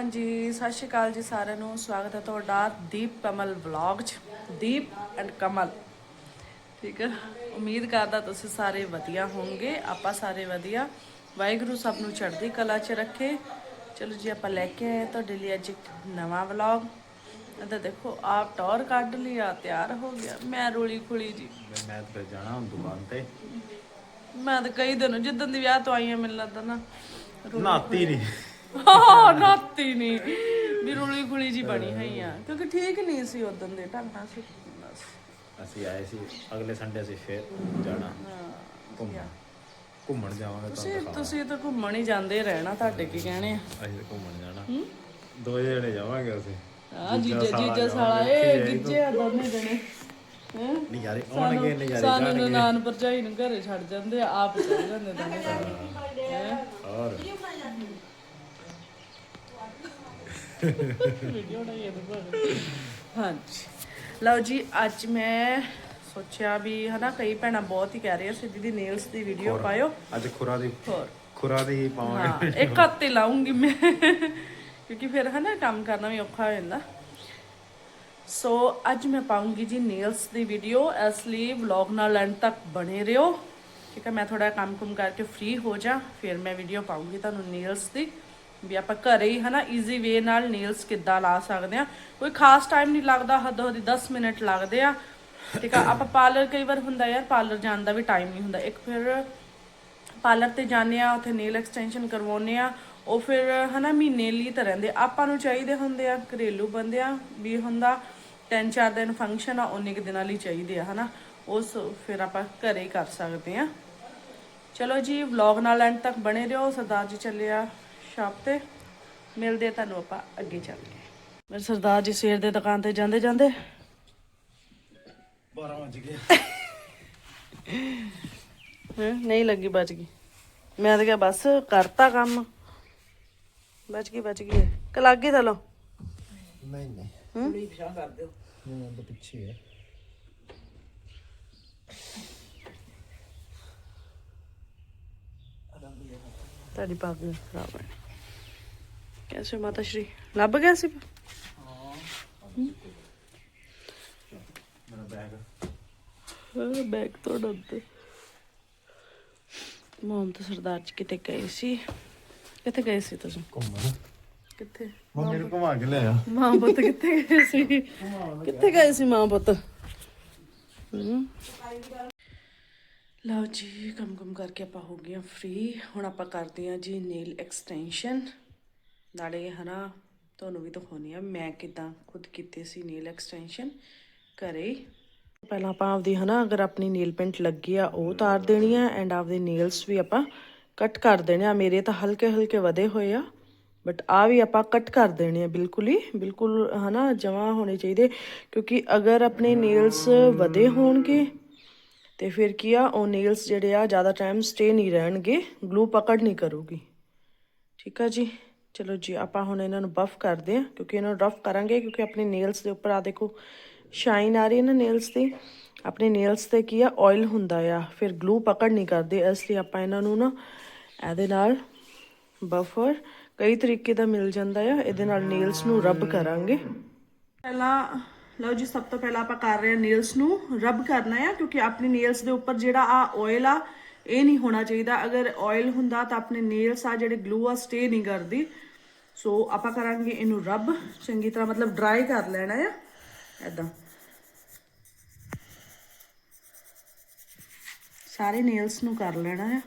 ਹਾਂਜੀ ਸਤਿ ਸ਼੍ਰੀ ਅਕਾਲ ਜੀ ਸਾਰਿਆਂ ਨੂੰ। ਸਵਾਗਤ ਹੈ ਤੁਹਾਡਾ ਦੀਪ ਕਮਲ ਵਲੌਗ 'ਚ। ਦੀਪ ਐਂਡ ਕਮਲ। ਠੀਕ ਹੈ? ਉਮੀਦ ਕਰਦਾ ਤੁਸੀਂ ਸਾਰੇ ਵਧੀਆ ਹੋਵੋਗੇ। ਆਪਾਂ ਸਾਰੇ ਵਧੀਆ। ਵਾਹਿਗੁਰੂ ਸਭ ਨੂੰ ਚੜ੍ਹਦੀ ਕਲਾ 'ਚ ਰੱਖੇ। ਚਲੋ ਜੀ ਆਪਾਂ ਲੈ ਕੇ ਆਏ ਤੁਹਾਡੇ ਲਈ ਅੱਜ ਇੱਕ ਨਵਾਂ ਵਲੌਗ। ਇਹਦਾ ਦੇਖੋ ਆਪ ਟੌਰ ਕੱਢ ਲਿਆ ਤਿਆਰ ਹੋ ਗਿਆ। ਮੈਂ ਰੋਲੀ ਖੁਲੀ ਜੀ। ਮੈਂ ਤੇ ਜਾਣਾ ਹੁਣ ਦੁਕਾਨ ਤੇ। ਮੈਂ ਤਾਂ ਕਈ ਦਿਨ ਜਿੱਦਣ ਦੀ ਵਿਆਹ ਤੋਂ ਆਈ ਹਾਂ ਮੈਨੂੰ ਲੱਗਦਾ ਨਾ ਨਾਤੀ ਨਹੀਂ ਹਾਂ ਨਾਤੀ ਨਹੀਂ ਵੀ ਰੋਲੀ ਖੁਲੀ ਜੀ ਬਣੀ ਹੋਈ ਆ। ਕਿਉਂਕਿ ਠੀਕ ਨਹੀਂ ਸੀ ਉਦੋਂ ਦੇ ਢੰਗ ਨਾਲ ਸੀ। ਬਸ। ਅਸੀਂ ਆਏ ਸੀ ਅਗਲੇ ਸੰਡੇ ਅਸੀਂ ਫੇਰ ਜਾਣਾ। ਘੁੰਮਣ। ਘੁੰਮਣ ਜਾਵਾਂਗੇ ਤੁਸੀਂ ਤੁਹਾਨੂੰ ਤੁਸੀਂ ਤਾਂ ਘੁੰਮਣ ਹੀ ਜਾਂਦੇ ਰਹਿਣਾ ਤੁਹਾਡੇ ਕੀ ਕਹਿਣੇ ਆ? ਅਸੀਂ ਤਾਂ ਘੁੰਮਣ ਜਾਣਾ। ਦੋ ਜਣੇ ਜਾਵਾਂਗੇ ਅਸੀਂ। ਆ ਜੀਜਾ ਜੀਜਾ ਸਾਲਾ ਇਹ ਗਿੱਜੇ ਆ ਦੋਨੇ ਜਣੇ। ਹੈਂ? ਨਜ਼ਾਰੇ ਆਉਣਗੇ ਨਜ਼ਾਰੇ ਸਾਨੂੰ ਨਨਾਣ ਭਰਜਾਈ ਨੂੰ ਘਰੇ ਛੱਡ ਜਾਂਦੇ ਆ ਆਪ ਚਲੇ ਜਾਂਦੇ ਦੋਨੇ ਜਣੇ ਹੈਂ? ਔਰ ਵੀਡੀਓ ਬਣਾਈ ਹਾਂਜੀ। ਲਓ ਜੀ ਅੱਜ ਮੈਂ ਸੋਚਿਆ ਵੀ ਹਨਾ ਕਈ ਭੈਣਾਂ ਬਹੁਤ ਹੀ ਕਹਿ ਰਹੀਆਂ ਸੀ ਦੀਦੀ ਨੇਲਸ ਦੀ ਵੀਡੀਓ ਪਾਇਓ। ਅੱਜ ਖੁਰਾ ਦੀ ਹੋਰ। ਖੁਰਾ ਦੀ ਪਾਵਾਂਗੇ। ਹਾਂ ਇੱਕ ਹੱਥ ਤੇ ਲਾਉਂਗੀ ਮੈਂ। ਕਿਉਂਕਿ ਫਿਰ ਹਨਾ ਕੰਮ ਕਰਨਾ ਵੀ ਔਖਾ ਹੋ ਜਾਂਦਾ। ਸੋ ਅੱਜ ਮੈਂ ਪਾਉਂਗੀ ਜੀ ਨੇਲਸ ਦੀ ਵੀਡੀਓ ਇਸ ਲਈ ਵਲੌਗ ਨਾਲ ਐਂਡ ਤੱਕ ਬਣੇ ਰਹੋ। ਠੀਕ ਹੈ ਮੈਂ ਥੋੜਾ ਕੰਮ ਕੁਮ ਕਰਕੇ ਫ੍ਰੀ ਹੋ ਜਾ ਫਿਰ ਮੈਂ ਵੀਡੀਓ ਪਾਉਂਗੀ ਤੁਹਾਨੂੰ ਨੇਲਸ ਦੀ। ਵੀ ਆਪਾਂ ਘਰੇ ਹੀ ਹਨਾ ਈਜ਼ੀ ਵੇ ਨਾਲ ਨੇਲਸ ਕਿੱਦਾਂ ਲਾ ਸਕਦੇ ਆ ਕੋਈ ਖਾਸ ਟਾਈਮ ਨਹੀਂ ਲੱਗਦਾ, ਹੱਦੋਂ ਹੱਦੀ 10 ਮਿੰਟ ਲੱਗਦੇ ਆ। ਠੀਕ ਆ, ਆਪਾਂ ਪਾਰਲਰ ਕਈ ਵਾਰ ਹੁੰਦਾ ਯਾਰ ਪਾਰਲਰ ਜਾਣ ਦਾ ਵੀ ਟਾਈਮ ਨਹੀਂ ਹੁੰਦਾ। ਇੱਕ ਫਿਰ ਪਾਰਲਰ ਤੇ ਜਾਂਦੇ ਆ, ਉੱਥੇ ਨੇਲ ਐਕਸਟੈਂਸ਼ਨ ਕਰਵਾਉਂਦੇ ਆ। ਉਹ ਫਿਰ ਹਨਾ ਮਹੀਨੇ ਲਈ ਤਾਂ ਰਹਿੰਦੇ। ਆਪਾਂ ਨੂੰ ਚਾਹੀਦੇ ਹੁੰਦੇ ਆ, ਘਰੇਲੂ ਬੰਦਿਆਂ ਵੀ ਹੁੰਦਾ, ਤਿੰਨ ਚਾਰ ਦਿਨ ਫੰਕਸ਼ਨ ਆ, ਉਨੇ ਕੁ ਦਿਨਾਂ ਲਈ ਚਾਹੀਦੇ ਆ, ਹਨਾ। ਉਸ ਫਿਰ ਆਪਾਂ ਘਰੇ ਹੀ ਕਰ ਸਕਦੇ ਆ। ਚਲੋ ਜੀ ਵਲੌਗ ਨਾਲ ਐਂਡ ਤੱਕ ਬਣੇ ਰਹੋ। ਸਰਦਾਰ ਜੀ ਚੱਲਿਆ ਸ਼ਾਪ ਤੇ ਮਿਲਦੇ ਆ ਤੁਹਾਨੂੰ ਆਪਾਂ ਅੱਗੇ ਚੱਲ ਕੇ। ਮੇਰੇ ਸਰਦਾਰ ਜੀ ਸਵੇਰ ਦੇ ਦੁਕਾਨ ਤੇ ਜਾਂਦੇ ਜਾਂਦੇ। 12 ਵਜ ਗਏ। ਹੈਂ? ਨਹੀਂ ਲੱਗੀ ਬਚ ਗਈ। ਮੈਂ ਤਾਂ ਕਿਹਾ ਬਸ ਕਰਤਾ ਕੰਮ। ਬਚ ਗਈ ਬਚ ਗਈ। ਕਿ ਲੱਗ ਗਈ ਚਲੋ ਨਹੀਂ ਨਹੀਂ। ਥੋੜੀ ਪਿਛਾ ਕਰ ਦਿਓ। ਮੈਂ ਤਾਂ ਪਿੱਛੇ ਹੈ ਤੁਹਾਡੀ ਪੱਗ ਖਰਾਬ ਹੈ ਕੈਸੇ ਮਾਤਾ ਸ਼੍ਰੀ? ਲੱਭ ਗਿਆ ਸੀ? ਮੇਰਾ ਬੈਗ ਹਾਂ ਬੈਗ ਤੁਹਾਡਾ ਉੱਤੇ ਮੋਮ ਤੇ ਸਰਦਾਰ ਜੀ ਕਿਤੇ ਗਏ ਸੀ। ਕਿੱਥੇ ਗਏ ਸੀ ਤੁਸੀਂ? ਘੁੰਮਣ। ਕਿੱਥੇ? ਮੰਮੀ ਨੂੰ ਘੁਮਾ ਕੇ ਲਿਆ ਮਾਂ ਪੁੱਤ ਕਿੱਥੇ ਗਏ ਸੀ? ਕਿੱਥੇ ਗਏ ਸੀ ਮਾਂ ਪੁੱਤ? ਲਓ ਜੀ ਕੰਮ ਕੰਮ ਕਰਕੇ ਆਪਾਂ ਹੋ ਗਏ ਫ੍ਰੀ ਹੁਣ ਆਪਾਂ ਕਰਦੇ ਹਾਂ ਜੀ ਨੇਲ ਐਕਸਟੈਂਸ਼ਨ ਨਾਲੇ ਹਨਾ, ਤੁਹਾਨੂੰ ਵੀ ਦਿਖਾਉਣੀ ਆ, ਮੈਂ ਕਿਦਾਂ ਖੁਦ ਕੀਤੇ ਸੀ ਨੇਲ ਐਕਸਟੈਂਸ਼ਨ ਘਰੇ। ਹੀ। ਪਹਿਲਾਂ ਆਪਾਂ ਆਪਦੀ ਹਨਾ, ਅਗਰ ਆਪਣੀ ਨੇਲ ਪੈਂਟ ਲੱਗੀ ਆ, ਉਹ ਉਤਾਰ ਦੇਣੀ ਆ ਐਂਡ ਆਪਦੇ ਨੇਲਸ ਵੀ ਆਪਾਂ ਕੱਟ ਕਰ ਦੇਣੇ ਆ। ਮੇਰੇ ਤਾਂ ਹਲਕੇ ਹਲਕੇ ਵਧੇ ਹੋਏ ਆ ਬਟ ਆ ਵੀ ਆਪਾਂ ਕੱਟ ਕਰ ਦੇਣੇ ਆ, ਬਿਲਕੁਲ ਹੀ, ਬਿਲਕੁਲ ਹਨਾ, ਜਮਾ ਹੋਣੇ ਚਾਹੀਦੇ। ਕਿਉਂਕਿ ਅਗਰ ਆਪਣੇ ਨੇਲਸ ਵਧੇ ਹੋਣਗੇ, ਤੇ ਫਿਰ ਕੀ ਆ, ਉਹ ਨੇਲਸ ਜਿਹੜੇ ਆ, ਜ਼ਿਆਦਾ ਟਾਈਮ ਸਟੇ ਨਹੀਂ ਰਹਿਣਗੇ ਗਲੂ ਪਕੜ ਨਹੀਂ ਕਰੂਗੀ। ਠੀਕ ਆ ਜੀ? ਚਲੋ ਜੀ, ਆਪਾਂ ਹੁਣ ਇਹਨਾਂ ਨੂੰ ਬਫ ਕਰਦੇ ਆ ਕਿਉਂਕਿ ਇਹਨਾਂ ਨੂੰ ਰਫ ਕਰਾਂਗੇ, ਕਿਉਂਕਿ ਆਪਣੇ ਨੇਲਸ ਦੇ ਉੱਪਰ ਆ ਦੇਖੋ ਸ਼ਾਈਨ ਆ ਰਹੀ ਹੈ ਨਾ ਨੇਲਸ ਦੀ। ਆਪਣੇ ਨੇਲਸ ਤੇ ਕੀ ਆ ਆਇਲ ਹੁੰਦਾ ਆ, ਫਿਰ ਗਲੂ ਪਕੜ ਨਹੀਂ ਕਰਦੇ, ਇਸ ਲਈ ਆਪਾਂ ਇਹਨਾਂ ਨੂੰ ਨਾ ਇਹਦੇ ਨਾਲ ਬਫਰ ਕਈ ਤਰੀਕੇ ਦਾ ਮਿਲ ਜਾਂਦਾ ਆ, ਇਹਦੇ ਨਾਲ ਨੇਲਸ ਨੂੰ ਰਬ ਕਰਾਂਗੇ। ਪਹਿਲਾਂ, ਲਓ ਜੀ, ਸਭ ਤੋਂ ਪਹਿਲਾਂ ਆਪਾਂ ਕਰ ਰਹੇ ਹਾਂ ਨੇਲਸ ਨੂੰ ਰਬ ਕਰਨਾ ਆ, ਕਿਉਂਕਿ ਆਪਣੀ ਨੇਲਸ ਦੇ ਉੱਪਰ ਜਿਹੜਾ ਆ ਆਇਲ ਆ ਇਹ ਨਹੀਂ ਹੋਣਾ ਚਾਹੀਦਾ। ਅਗਰ ਆਇਲ ਹੁੰਦਾ ਤਾਂ ਆਪਣੇ ਨੇਲਸ ਆ ਜਿਹੜੇ ਗਲੂ ਆ ਸਟੇ ਨਹੀਂ ਕਰਦੀ। ਸੋ ਆਪਾਂ ਕਰਾਂਗੇ ਇਹਨੂੰ ਰਬ ਚੰਗੀ ਤਰ੍ਹਾਂ ਮਤਲਬ ਡਰਾਈ ਕਰ ਲੈਣਾ ਆ। ਐਦਾਂ ਸਾਰੇ ਨੇਲਸ ਨੂੰ ਕਰ ਲੈਣਾ ਆ।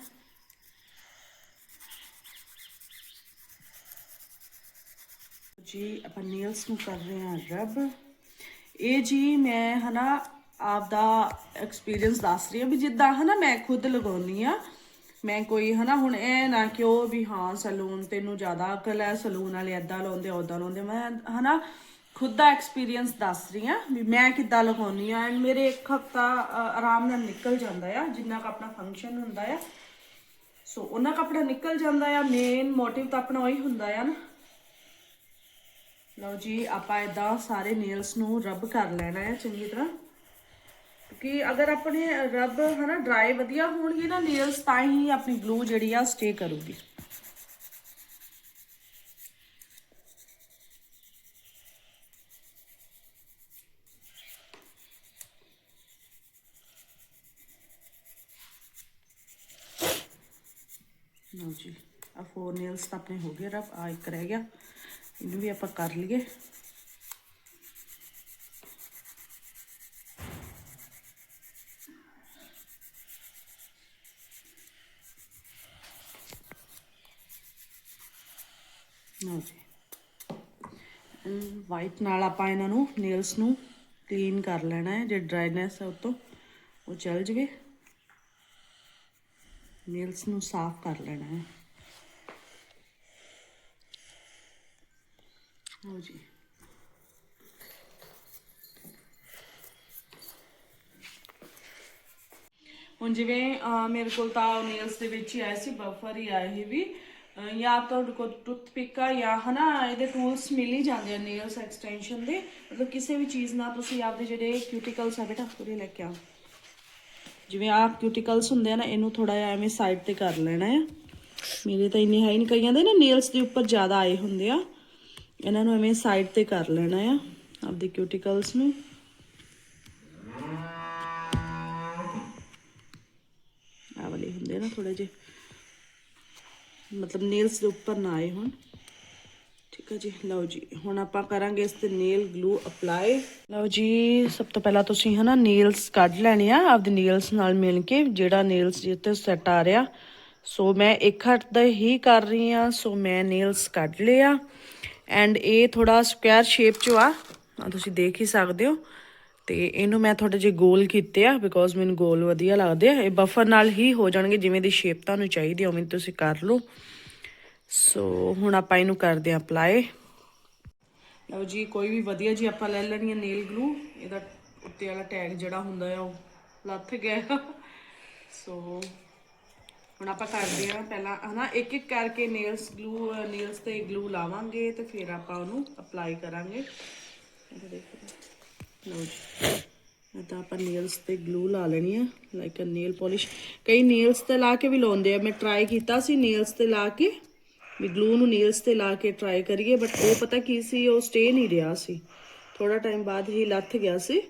ਜੀ, ਆਪਾਂ ਨੇਲਸ ਨੂੰ ਕਰ ਰਹੇ ਹਾਂ ਰਬ ਇਹ ਜੀ, ਮੈਂ ਹਨਾ ਆਪਦਾ ਐਕਸਪੀਰੀਅੰਸ ਦੱਸ ਰਹੀ ਹਾਂ ਵੀ ਜਿੱਦਾਂ ਹਨਾ ਮੈਂ ਖੁਦ ਲਗਾਉਣੀ ਆ ਮੈਂ ਕੋਈ ਹਨਾ ਹੁਣ ਇਹ ਨਾ ਕਿ ਉਹ ਵੀ ਹਾਂ ਸਲੂਨ ਤੈਨੂੰ ਜ਼ਿਆਦਾ ਅਕਲ ਹੈ, ਸਲੂਨ ਵਾਲੇ ਐਦਾਂ ਲਾਉਂਦੇ ਉਦਾਂ ਲਾਉਂਦੇ। ਮੈਂ ਹਨਾ ਖੁਦ ਦਾ ਐਕਸਪੀਰੀਅੰਸ ਦੱਸ ਰਹੀ ਆ ਵੀ ਮੈਂ ਕਿੱਦਾਂ ਲਗਾਉਣੀ ਆ ਐਂਡ ਮੇਰੇ ਇੱਕ ਹਫਤਾ ਆਰਾਮ ਨਾਲ ਨਿਕਲ ਜਾਂਦਾ ਆ, ਜਿੰਨਾ ਕ ਆਪਣਾ ਫੰਕਸ਼ਨ ਹੁੰਦਾ ਆ। ਸੋ ਉਹਨਾਂ ਕੱਪੜਾ ਨਿਕਲ ਜਾਂਦਾ ਆ ਮੇਨ ਮੋਟਿਵ ਤਾਂ ਆਪਣਾ ਉਹੀ ਹੁੰਦਾ ਆ ਨਾ। ਲਓ ਜੀ, ਆਪਾਂ ਇਦਾਂ ਸਾਰੇ ਨੇਲਸ ਨੂੰ ਰਬ ਕਰ ਲੈਣਾ ਹੈ ਚੰਗੀ ਤਰ੍ਹਾਂ। ਕਿ ਅਗਰ ਆਪਣੇ ਰਬ ਹਨਾ ਡਰਾਈ ਵਧੀਆ ਹੋਣਗੇ ਨਾ ਨੇਲਸ ਤਾਂ ਹੀ ਆਪਣੀ ਗਲੂ ਜਿਹੜੀ ਆ ਸਟੇ ਕਰੂਗੀ। ਲਓ ਜੀ ਆ ਫੋਰ ਨੇਲਸ ਤਾਂ ਆਪਣੇ ਹੋ ਗਏ, ਰਬ ਆ ਇੱਕ ਰਹਿ ਗਿਆ। ਇਹਨੂੰ ਵੀ ਆਪਾਂ ਕਰ ਲਈਏ। ਵਾਈਟ ਨਾਲ ਆਪਾਂ ਇਹਨਾਂ ਨੂੰ ਨੇਲਸ ਨੂੰ ਕਲੀਨ ਕਰ ਲੈਣਾ ਹੈ, ਜੇ ਡਰਾਈਨੈਸ ਹੈ ਉਤੋਂ, ਉਹ ਚਲ ਜਵੇ। ਨੇਲਸ ਨੂੰ ਸਾਫ਼ ਕਰ ਲੈਣਾ ਹੈ। ਲਓ ਜੀ। ਹੁਣ ਜਿਵੇਂ ਮੇਰੇ ਕੋਲ ਤਾਂ ਨੇਲਸ ਦੇ ਵਿੱਚ ਹੀ ਆਏ ਸੀ ਬਫਰ ਹੀ ਆਏ ਸੀ ਵੀ। ਜਾਂ ਤੁਹਾਡੇ ਕੋਲ ਟੁੱਥਪਿਕ ਆ ਜਾਂ ਹਨਾ, ਇਹਦੇ ਟੂਲਸ ਮਿਲ ਹੀ ਜਾਂਦੇ ਆ ਨੇਲਸ ਐਕਸਟੈਂਸ਼ਨ ਦੇ। ਮਤਲਬ ਕਿਸੇ ਵੀ ਚੀਜ਼ ਨਾਲ ਤੁਸੀਂ ਆਪਦੇ ਜਿਹੜੇ ਕਿਊਟੀਕਲਸ ਆ ਬੇਟਾ ਪੂਰੇ ਲੈ ਕੇ ਆਓ। ਜਿਵੇਂ ਆਹ ਕਿਊਟੀਕਲਸ ਹੁੰਦੇ ਆ ਨਾ, ਇਹਨੂੰ ਥੋੜਾ ਜਿਹਾ ਐਵੇਂ ਸਾਈਡ ਤੇ ਕਰ ਲੈਣਾ ਆ। ਮੇਰੇ ਤਾਂ ਇੰਨੇ ਹੈ ਹੀ ਨਹੀਂ, ਕਈਆਂ ਦੇ ਨਾ ਨੇਲਸ ਦੇ ਉੱਪਰ ਜ਼ਿਆਦਾ ਆਏ ਹੁੰਦੇ ਆ। ਇਹਨਾਂ ਨੂੰ ਐਵੇਂ ਸਾਈਡ ਤੇ ਕਰ ਲੈਣਾ ਆ, ਆਪਦੇ ਕਿਊਟੀਕਲਸ ਨੂੰ। ਆ ਵਾਲੇ ਹੁੰਦੇ ਨਾ ਥੋੜੇ ਜਿਹੇ। ਮਤਲਬ ਨੇਲਸ ਦੇ ਉੱਪਰ ਨਾ ਆਏ ਹੁਣ। ਠੀਕ ਹੈ ਜੀ, ਲਓ ਜੀ, ਹੁਣ ਆਪਾਂ ਕਰਾਂਗੇ ਇਸ ਤੇ ਨੇਲ ਗਲੂ ਅਪਲਾਈ ਲਓ ਜੀ, ਸਭ ਤੋਂ ਪਹਿਲਾਂ ਤੁਸੀਂ ਹਨਾ ਨੇਲਸ ਕੱਢ ਲੈਣੇ ਆ ਆਪਦੇ ਨੇਲਸ ਨਾਲ ਮਿਲ ਕੇ, ਜਿਹੜਾ ਨੇਲਸ ਜਿੱਤੇ ਸੈੱਟ ਆ ਰਿਹਾ। ਸੋ ਮੈਂ ਇੱਕ ਹੱਥ ਦਾ ਹੀ ਕਰ ਰਹੀ ਆ, ਸੋ ਮੈਂ ਨੇਲਸ ਕੱਢ ਲਿਆ ਐਂਡ ਇਹ ਥੋੜਾ ਸਕੁਅਰ ਸ਼ੇਪ ਚ ਆ। ਤੁਸੀਂ ਦੇਖ ਹੀ ਸਕਦੇ ਹੋ। ਤੇ ਇਹਨੂੰ ਮੈਂ ਥੋੜੇ ਜਿਹੇ ਗੋਲ ਕੀਤੇ ਆ ਬਿਕੋਜ਼ ਮੈਨੂੰ ਗੋਲ ਵਧੀਆ ਲੱਗਦੇ ਆ, ਇਹ ਬਫਰ ਨਾਲ ਹੀ ਹੋ ਜਾਣਗੇ ਜਿਵੇਂ ਦੀ ਸ਼ੇਪ ਤੁਹਾਨੂੰ ਚਾਹੀਦੀ ਉਵੇਂ ਤੁਸੀਂ ਕਰ ਲਓ। ਸੋ ਹੁਣ ਆਪਾਂ ਇਹਨੂੰ ਕਰਦੇ ਆ ਅਪਲਾਈ ਲਓ ਜੀ, ਕੋਈ ਵੀ ਵਧੀਆ ਜੀ ਆਪਾਂ ਲੈ ਲੈਣੀ ਹੈ ਨੇਲ ਗਲੂ ਇਹਦਾ ਉੱਤੇ ਵਾਲਾ ਟੈਗ ਜਿਹੜਾ ਹੁੰਦਾ ਆ, ਉਹ ਲੱਥ ਗਿਆ। ਸੋ ਹੁਣ ਆਪਾਂ ਕਰਦੇ ਆ ਪਹਿਲਾਂ, ਹਨਾ ਇੱਕ ਇੱਕ ਕਰਕੇ ਨੇਲਸ ਗਲੂ ਨੇਲਸ ਤੇ ਗਲੂ ਲਾਵਾਂਗੇ ਤੇ ਫਿਰ ਆਪਾਂ ਉਹਨੂੰ ਅਪਲਾਈ ਕਰਾਂਗੇ। ਦੇਖੋ। ਲਓ ਜੀ। ਇਹ ਤਾਂ ਆਪਾਂ ਨੇਲਸ ਤੇ ਗਲੂ ਲਾ ਲੈਣੀ ਆ ਲਾਈਕ ਅ ਨੇਲ ਪਾਲਿਸ਼ ਕਈ ਨੇਲਸ ਤੇ ਲਾ ਕੇ ਵੀ ਲਾਉਂਦੇ ਆ। ਮੈਂ ਟਰਾਈ ਕੀਤਾ ਸੀ ਨੇਲਸ ਤੇ ਲਾ ਕੇ। ਵੀ ਗਲੂ ਨੂੰ ਨੇਲਸ ਤੇ ਲਾ ਕੇ ਟਰਾਈ ਕਰੀਏ ਬਟ ਉਹ ਪਤਾ ਕੀ ਸੀ, ਉਹ ਸਟੇ ਨਹੀਂ ਰਿਹਾ ਸੀ। ਥੋੜਾ ਟਾਈਮ ਬਾਅਦ ਹੀ ਲੱਥ ਗਿਆ ਸੀ।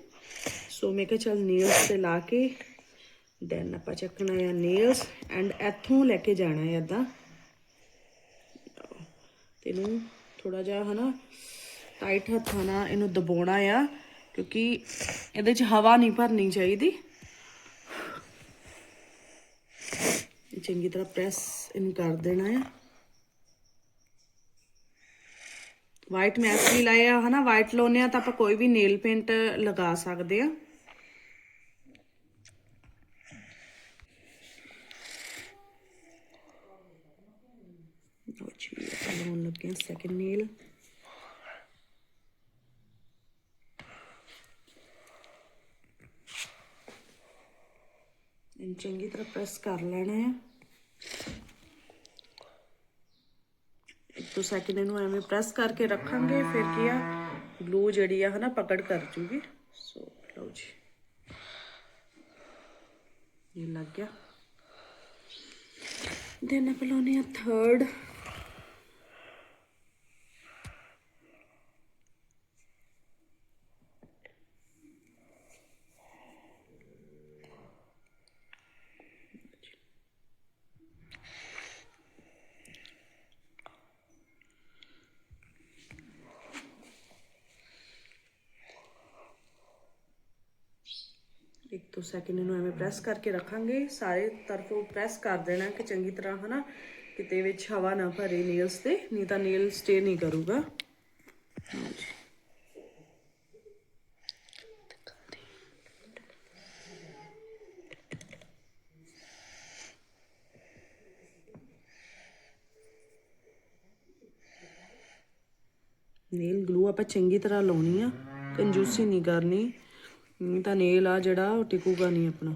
ਸੋ ਮੈਂ ਕਿਹਾ ਚੱਲ ਨੇਲਸ ਤੇ ਲਾ ਕੇ ਦੈਨ ਆਪਾਂ ਚੱਕਣਾ ਹੈ ਨੇਲਸ ਐਂਡ ਇੱਥੋਂ ਲੈ ਕੇ ਜਾਣਾ ਹੈ ਇਦਾਂ। ਤੈਨੂੰ ਥੋੜਾ ਜਿਹਾ ਹਨਾ ਟਾਈਟ ਹੱਥਾਂ ਨਾਲ ਇਹਨੂੰ ਦਬਾਉਣਾ ਆ। ਕਿਉਂਕਿ ਇਹਦੇ 'ਚ ਹਵਾ ਨਹੀਂ ਭਰਨੀ ਚਾਹੀਦੀ। ਚੰਗੀ ਤਰ੍ਹਾਂ ਪ੍ਰੈਸ ਇਹਨੂੰ ਕਰ ਦੇਣਾ ਹੈ ਵਾਈਟ ਮੈਸ ਵੀ ਲਾਇਆ ਹਨਾ ਵਾਈਟ ਲਾਉਨੇ ਆ ਤਾਂ ਆਪਾਂ ਕੋਈ ਵੀ ਨੇਲ ਪੇਂਟ ਲਗਾ ਸਕਦੇ ਆ ਲਓ ਜੀ ਲਾਉਣ ਲੱਗੇ ਹਾਂ ਸੈਕਿੰਡ ਨੇਲ ਇਹਨੂੰ ਚੰਗੀ ਤਰ੍ਹਾਂ ਪ੍ਰੈਸ ਕਰ ਲੈਣਾ ਹੈ। ਇੱਕ ਦੋ ਸੈਕਿੰਡ ਇਹਨੂੰ ਐਵੇਂ ਪ੍ਰੈਸ ਕਰਕੇ ਰੱਖਾਂਗੇ, ਫਿਰ ਕੀ ਆ? ਗਲੂ ਜਿਹੜੀ ਆ ਹਨਾ, ਪਕੜ ਕਰ ਜੂਗੀ। ਸੋ ਲਓ ਜੀ। ਇਹ ਲੱਗ ਗਿਆ। ਦੈਨ ਆਪਾਂ ਲਾਉਣੇ ਆ ਥਰਡ ਇੱਕ ਸੈਕਿੰਡ ਇਹਨੂੰ ਐਵੇਂ ਪ੍ਰੈਸ ਕਰਕੇ ਰੱਖਾਂਗੇ। ਸਾਰੇ ਤਰਫੋਂ ਪ੍ਰੈਸ ਕਰ ਦੇਣਾ ਕਿ ਚੰਗੀ ਤਰ੍ਹਾਂ ਹਨਾ, ਕਿਤੇ ਵਿੱਚ ਹਵਾ ਨਾ ਭਰੇ ਨੇਲਸ ਤੇ, ਨਹੀਂ ਤਾਂ ਨੇਲ ਸਟੇ ਨਹੀਂ ਕਰੂਗਾ। ਹਾਂਜੀ। ਨੇਲ ਗਲੂ ਆਪਾਂ ਚੰਗੀ ਤਰ੍ਹਾਂ ਲਾਉਣੀ ਆ, ਕੰਜੂਸੀ ਨਹੀਂ ਕਰਨੀ। ਨਹੀਂ ਤਾਂ ਨੇਲ ਆ ਜਿਹੜਾ, ਉਹ ਟਿਕੂਗਾ ਨਹੀਂ ਆਪਣਾ।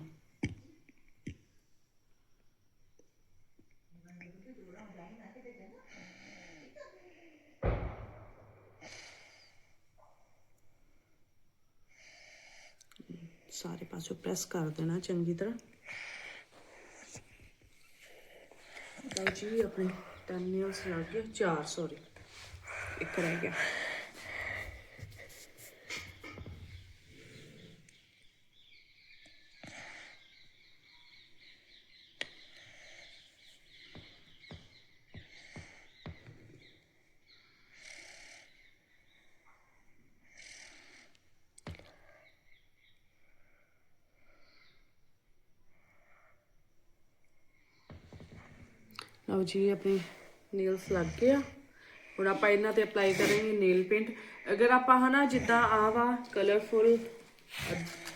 ਸਾਰੇ ਪਾਸੇ ਪ੍ਰੈਸ ਕਰ ਦੇਣਾ ਚੰਗੀ ਤਰ੍ਹਾਂ। ਲਓ ਜੀ, ਆਪਣੇ 10 ਨੇਲਸ ਲੱਗ ਗਏ 4 ਸੌਰੀ ਇੱਕ ਰਹਿ ਗਿਆ। ਲਓ ਜੀ, ਆਪਣੇ ਨੇਲਸ ਲੱਗ ਗਏ ਆ। ਹੁਣ ਆਪਾਂ ਇਹਨਾਂ ਤੇ ਅਪਲਾਈ ਕਰਾਂਗੇ ਨੇਲ ਪੇਂਟ ਅਗਰ ਆਪਾਂ ਹਨਾ ਜਿੱਦਾਂ ਆ ਵਾ ਕਲਰਫੁਲ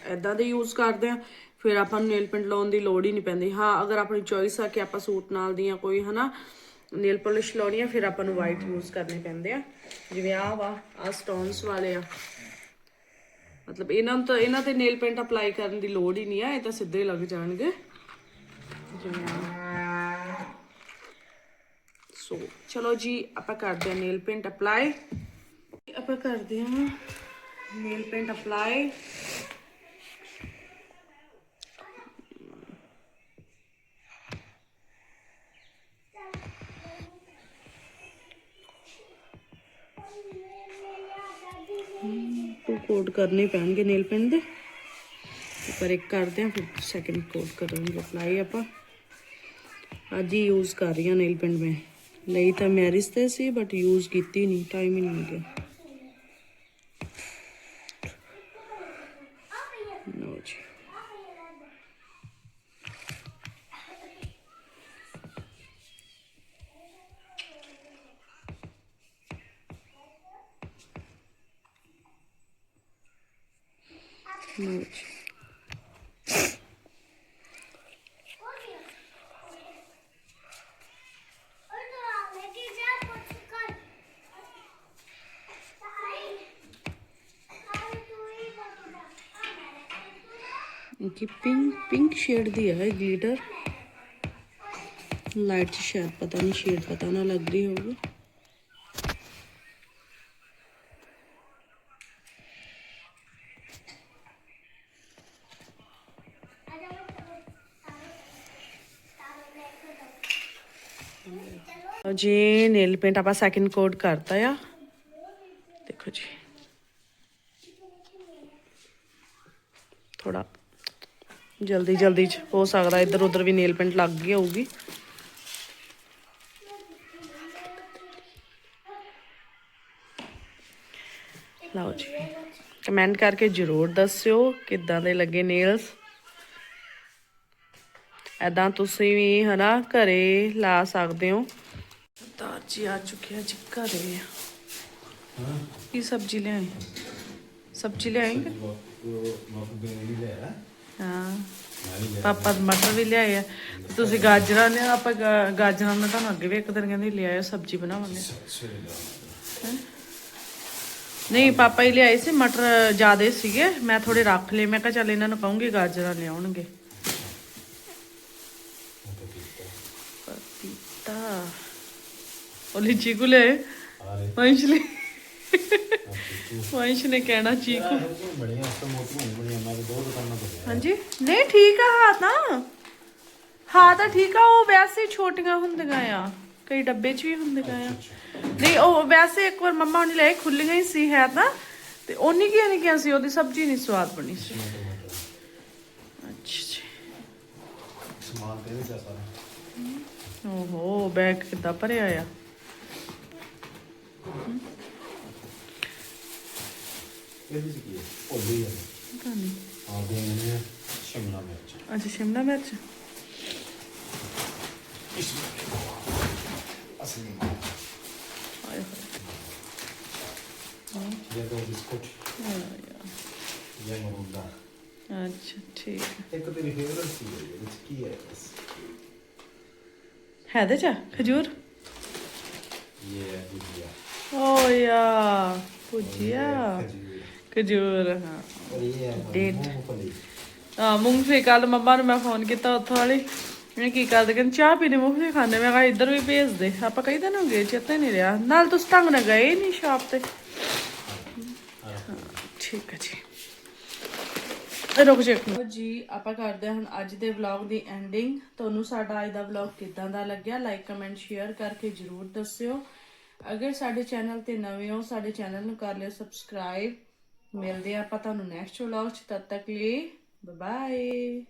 ਐਦਾਂ ਦੇ ਯੂਜ਼ ਕਰਦੇ ਆ, ਫਿਰ ਆਪਾਂ ਨੂੰ ਨੇਲ ਪੇਂਟ ਲਾਉਣ ਦੀ ਲੋੜ ਹੀ ਨਹੀਂ ਪੈਂਦੀ। ਹਾਂ, ਅਗਰ ਆਪਣੀ ਚੋਇਸ ਆ ਕਿ ਆਪਾਂ ਸੂਟ ਨਾਲ ਦੀਆਂ ਕੋਈ ਹਨਾ ਨੇਲ ਪਾਲਿਸ਼ ਲਾਉਣੀ ਆ ਫਿਰ ਆਪਾਂ ਨੂੰ ਵਾਈਟ ਯੂਜ਼ ਕਰਨੇ ਪੈਂਦੇ ਆ। ਜਿਵੇਂ ਆ ਵਾ ਆ ਸਟੋਨਸ ਵਾਲੇ ਆ। ਮਤਲਬ ਇਹਨਾਂ ਨੂੰ ਤਾਂ, ਇਹਨਾਂ ਤੇ ਨੇਲ ਪੇਂਟ ਅਪਲਾਈ ਕਰਨ ਦੀ ਲੋੜ ਹੀ ਨਹੀਂ ਆ, ਇਹ ਤਾਂ ਸਿੱਧੇ ਲੱਗ ਜਾਣਗੇ। ਜਿਵੇਂ ਆਹ। ਸੋ ਚਲੋ ਜੀ ਆਪਾਂ ਕਰਦੇ ਹਾਂ ਨੇਲ ਪੇਂਟ ਅਪਲਾਈ ਆਪਾਂ ਕਰਦੇ ਹਾਂ nail paint apply two coat ਕਰਨੇ ਪੈਣਗੇ ਨੇਲ ਪੇਂਟ ਦੇ ਪਰ ਇੱਕ ਕਰਦੇ ਹਾਂ ਫਿਰ ਸੈਕਿੰਡ ਕੋਡ ਕਰਾਂਗੇ ਅਪਲਾਈ ਆਪਾਂ ਅੱਜ ਹੀ ਯੂਜ਼ ਕਰ ਰਹੀ ਹਾਂ ਨੇਲ ਪੇਂਟ ਮੈਂ ਲਈ ਤਾਂ ਮੈਰਿਜ ਤੇ ਸੀ ਬਟ ਯੂਜ਼ ਕੀਤੀ ਨਹੀਂ ਟਾਈਮ ਹੀ ਨਹੀਂ ਮਿਲਿਆ। ਲਓ ਜੀ। ਲਓ ਜੀ। ਕਿ ਪਿੰਕ ਪਿੰਕ ਸ਼ੇਡ ਦੀ ਹੈ ਗਲਿਟਰ। ਲਾਈਟ ਚ ਸ਼ਾਇਦ ਪਤਾ ਨਹੀਂ, ਸ਼ੇਡ ਪਤਾ ਨਾ ਲੱਗ ਰਹੀ ਹੋਊਗੀ। ਜੀ ਨੇਲ ਪੇਂਟ ਆਪਾਂ ਸੈਕਿੰਡ ਕੋਡ ਕਰਤਾ ਆ ਦੇਖੋ ਜੀ ਥੋੜਾ ਜਲਦੀ ਜਲਦੀ ਚ ਹੋ ਸਕਦਾ ਇੱਧਰ ਉੱਧਰ ਵੀ ਨੇਲ ਪੇਂਟ ਲੱਗ ਗਈ ਹੋਊਗੀ ਲਓ ਜੀ ਕਮੈਂਟ ਕਰਕੇ ਜਰੂਰ ਦੱਸਿਓ ਕਿੱਦਾਂ ਦੇ ਲੱਗੇ ਨੇਲਸ ਐਦਾਂ ਤੁਸੀਂ ਵੀ ਹਨਾ ਘਰੇ ਲਾ ਸਕਦੇ ਹੋ ਤਾਂ ਜੀ ਆ ਚੁੱਕਿਆ ਜੀ ਘਰੇ ਕੀ ਸਬਜ਼ੀ ਲਿਆਏ ਸਬਜ਼ੀ ਲਿਆਏਂਗੇ ਹਾਂ। ਪਾਪਾ ਮਟਰ ਵੀ ਲਿਆਏ ਆ। ਤੁਸੀਂ ਗਾਜਰਾਂ ਨੇ ਆਪਾਂ ਗਾਜਰਾਂ ਮੈਂ ਤੁਹਾਨੂੰ ਅੱਗੇ ਵੀ ਇੱਕ ਦਿਨ ਕਹਿੰਦੀ ਲਿਆਇਓ ਸਬਜ਼ੀ ਬਣਾਵਾਂਗੇ? ਨਹੀਂ ਪਾਪਾ ਹੀ ਲਿਆਏ ਸੀ ਮਟਰ ਜ਼ਿਆਦੇ ਸੀਗੇ। ਮੈਂ ਥੋੜੇ ਰੱਖ ਲਏ ਮੈਂ ਕਿਹਾ ਚੱਲ ਇਹਨਾਂ ਨੂੰ ਕਹੂੰਗੀ ਗਾਜਰਾਂ ਲਿਆਉਣਗੇ। ਪਪੀਤਾ ਉਹਲੀ ਚੀਕੂ ਲੈ। ਵੰਸ਼ ਲਈ ਵੰਸ਼ ਨੇ ਕਹਿਣਾ ਚੀਕੂ। ਬੜੀਆਂ ਤਾਂ ਮੋਟੀਆਂ ਨਹੀਂ ਬੜੀਆਂ ਮੈਂ ਤਾਂ ਦੋ ਦੁਕਾਨਾਂ ਤੋਂ ਹਾਂਜੀ। ਨਹੀਂ ਠੀਕ ਆ ਹਾਂ ਤਾਂ। ਹਾਂ ਤਾਂ ਠੀਕ ਆ ਉਹ ਵੈਸੇ ਛੋਟੀਆਂ ਹੁੰਦੀਆਂ ਆ। ਕਈ ਡੱਬੇ 'ਚ ਵੀ ਹੁੰਦੀਆਂ ਆ। ਨਹੀਂ ਉਹ ਵੈਸੇ ਇੱਕ ਵਾਰ ਮੰਮਾ ਉਹਨੇ ਲਏ ਖੁੱਲੀਆਂ ਹੀ ਸੀ ਹੈ ਤਾਂ। ਤੇ ਉਹਨੀ ਕੀ ਨਹੀਂ ਕਿਹਾ ਸੀ ਉਹਦੀ ਸਬਜ਼ੀ ਨਹੀਂ ਸਵਾਦ ਬਣੀ ਸੀ। ਅੱਛਾ ਜੀ ਸਮਾਨ ਤੇ ਵੀ ਜਾ ਸਾਰਾ ਓਹੋ ਬੈਗ ਕਿੱਦਾਂ ਭਰਿਆ ਆ? ਇਹ ਵੀ ਕੀ ਹੈ ਭੁੱਲੀ ਹੈ ਪਤਾ ਨਹੀਂ। ਆ ਨੇ ਸ਼ਿਮਲਾ ਮਿਰਚ। ਅੱਛਾ ਸ਼ਿਮਲਾ ਮਿਰਚ? ਅਸਲੀ ਆਏ ਹੋਏ। ਇਹ ਦੋ ਬਿਸਕੁਟ। ਆ ਇਹ ਮਰੂੰਦਾ। ਅੱਛਾ ਠੀਕ ਹੈ। ਇੱਕ ਤੇਰੀ ਫੇਵਰਟ ਸੀ ਇਹ ਵਿੱਚ ਕੀ ਹੈ ਇਸ? ਹੈ ਦੇ ਚਾ ਖਜੂਰ? ਇਹ ਹੈ ਭੁਜੀਆ। ਓ ਯਾ ਭੁਜੀਆ। ਖਜੂਰ। ਖਜੂਰ। ਹਾਂ ਡੇਟ ਆ ਕੱਲ ਮੰਮਾ ਨੂੰ ਮੈਂ ਫੋਨ ਕੀਤਾ ਉੱਥੋਂ ਵਾਲੀ। ਮੈਂ ਕੀ ਕਰਦੇ? ਕਹਿੰਦੇ ਚਾਹ ਪੀਣੇ ਮੂੰਗਫਲੀ ਖਾਣੇ ਮੈਂ ਕਿਹਾ ਇੱਧਰ ਵੀ ਭੇਜ ਦੇ ਆਪਾਂ ਕਈ ਦਿਨ ਹੋ ਗਏ ਨਹੀਂ ਰਿਹਾ। ਨਾਲ ਤੁਸੀਂ ਢੰਗ ਨਾ ਗਏ ਨਹੀਂ ਸ਼ਾਪ ਤੇ। ਠੀਕ ਹੈ ਜੀ। ਰੁਕ ਜੇ ਜੀ ਆਪਾਂ ਕਰਦੇ ਹਾਂ ਅੱਜ ਦੇ ਵਲੌਗ ਦੀ ਐਂਡਿੰਗ ਤੁਹਾਨੂੰ ਸਾਡਾ ਅੱਜ ਦਾ ਵਲੌਗ ਕਿਦਾਂ ਦਾ ਲੱਗਿਆ? ਲਾਈਕ ਕਮੈਂਟ ਸ਼ੇਅਰ ਕਰਕੇ ਜਰੂਰ ਦੱਸਿਓ। ਅਗਰ ਸਾਡੇ ਚੈਨਲ ਤੇ ਨਵੇਂ ਹੋ ਸਾਡੇ ਚੈਨਲ ਨੂੰ ਕਰ ਲਿਓ ਸਬਸਕ੍ਰਾਈਬ ਮਿਲਦੇ ਆ ਆਪਾਂ ਤੁਹਾਨੂੰ ਨੈਕਸਟ ਵਲੌਗ ਚ ਤਦ ਤੱਕ ਲਈ ਬਾਏ